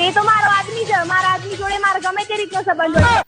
તે તો મારો આદમી છે. મારા આદમી જોડે મારે ગમે તે રીતનો સંબંધ હોય.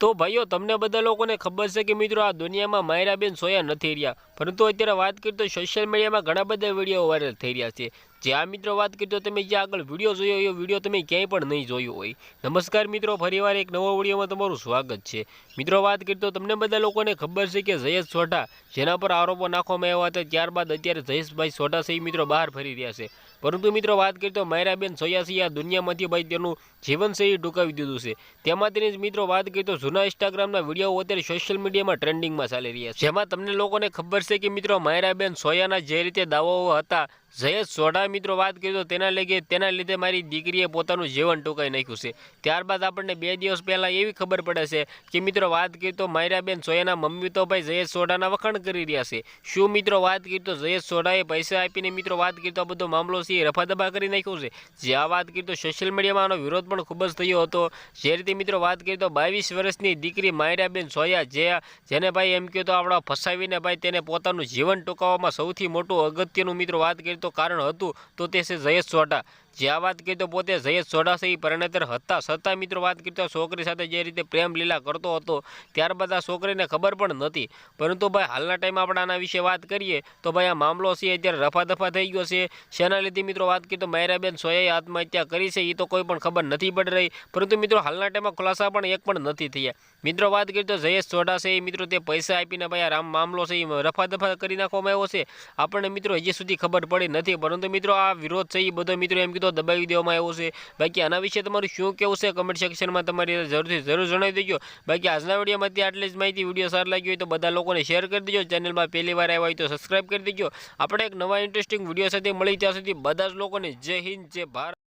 તો ભાઈઓ, તમને બધા લોકોને ખબર છે કે મિત્રો આ દુનિયામાં માયરાબેન સોયા નથી રહ્યા. પરંતુ અત્યારે વાત કરીએ તો સોશિયલ મીડિયામાં ઘણા બધા વીડિયો વાયરલ થઈ રહ્યા છે. જે આ મિત્રો વાત કરીએ તો તમે જે આગળ વીડિયો જોયો એ વીડિયો તમે ક્યાંય પણ નહીં જોયો હોય. નમસ્કાર મિત્રો, ફરીવાર એક નવો વિડીયોમાં તમારું સ્વાગત છે. મિત્રો વાત કરીએ તો તમને બધા લોકોને ખબર છે કે જયેશ સોઢા જેના પર આરોપો નાખવામાં આવ્યા હતા, ત્યારબાદ અત્યારે જયેશભાઈ સોઢા સહી મિત્રો બહાર ફરી રહ્યા છે. પરંતુ મિત્રો વાત કરીએ તો માયરાબેન સોયાસી આ દુનિયામાંથી ભાઈ તેનું જીવનશૈલી ટૂંકાવી દીધું છે. તેમાંથી જ મિત્રો વાત કરીએ તો જૂના ઇન્સ્ટાગ્રામના વીડિયો અત્યારે સોશિયલ મીડિયામાં ટ્રેન્ડિંગમાં ચાલી રહ્યા છે. જેમાં તમને લોકોને ખબર છે કે મિત્રો, માયરાબેન સોયાના જે રીતે દાવાઓ હતા જયેશ સોઢા મિત્રો વાત કરી તો તેના લીધે તેના લીધે મારી દીકરીએ પોતાનું જીવન ટૂંકાઈ નાખ્યું છે. ત્યારબાદ આપણને બે દિવસ પહેલાં એવી ખબર પડે છે કે મિત્રો વાત કરી તો માયરાબેન સોયાના મમ્મી તો ભાઈ જયેશ સોઢાના વખાણ કરી રહ્યા છે. શું મિત્રો વાત કરી તો જયેશ સોઢાએ પૈસા આપીને મિત્રો વાત કરી તો આ બધો મામલો છે એ રફાદફા કરી નાખ્યો છે. જે આ વાત કરી તો સોશિયલ મીડિયામાં વિરોધ પણ ખૂબ જ થયો હતો. જે રીતે મિત્રો વાત કરી તો બાવીસ વર્ષની દીકરી માયરાબેન સોયા જે જેને ભાઈ એમ કહ્યું તો આપણા ફસાવીને ભાઈ તેને પોતાનું જીવન ટૂંકાવવામાં સૌથી મોટું અગત્યનું મિત્રો વાત કરી તો કારણ હતું, તો તે છે જયેશ સોઢા. જે આ વાત કરીએ તો પોતે જયેશ સોઢા છે એ પરિણેતર હતા છતાં મિત્રો વાત કરીએ તો છોકરી સાથે જે રીતે પ્રેમ લીલા કરતો હતો, ત્યારબાદ આ છોકરીને ખબર પણ નથી પરંતુ ભાઈ, હાલના ટાઈમ આપણે આના વિશે વાત કરીએ, તો ભાઈ, આ મામલો છે, અત્યારે રફાદફા થઈ ગયો છે. શેના લીધે મિત્રો વાત કરીએ તો માયરાબેન સોયાએ આત્મહત્યા કરી છે એ તો કોઈ પણ ખબર નથી પડી રહી. પરંતુ મિત્રો, હાલના ટાઈમમાં ખુલાસા પણ એક પણ નથી થયા. મિત્રો, વાત કરીએ તો જયેશ સોઢા એ મિત્રો તે પૈસા આપીને ભાઈ, આ મામલો છે એ રફાદફા કરી નાખવામાં આવ્યો છે. આપણને મિત્રો હજી સુધી ખબર પડી નથી. પરંતુ મિત્રો આ વિરોધ છે, એ બધો મિત્રો એમ કીધો, દબાવી દેવામાં આવ્યો છે. બાકી આના વિશે તમારું શું કેવું છે? કમેન્ટ સેક્શનમાં તમારી જરૂરથી જરૂર જણાવી દેજો. બાકી આજના વિડીયોમાંથી આટલી જ માહિતી, વીડિયો સારો લાગ્યો હોય તો બધા લોકોને શેર કરી દેજો. ચેનલમાં પહેલી વાર આવ્યા હોય તો સબસ્ક્રાઈબ કરી દેજો. આપણે એક નવા ઇન્ટરેસ્ટિંગ વીડિયો સાથે મળી ત્યાં સુધી બધા જ લોકોને જય હિન્દ, જય ભારત.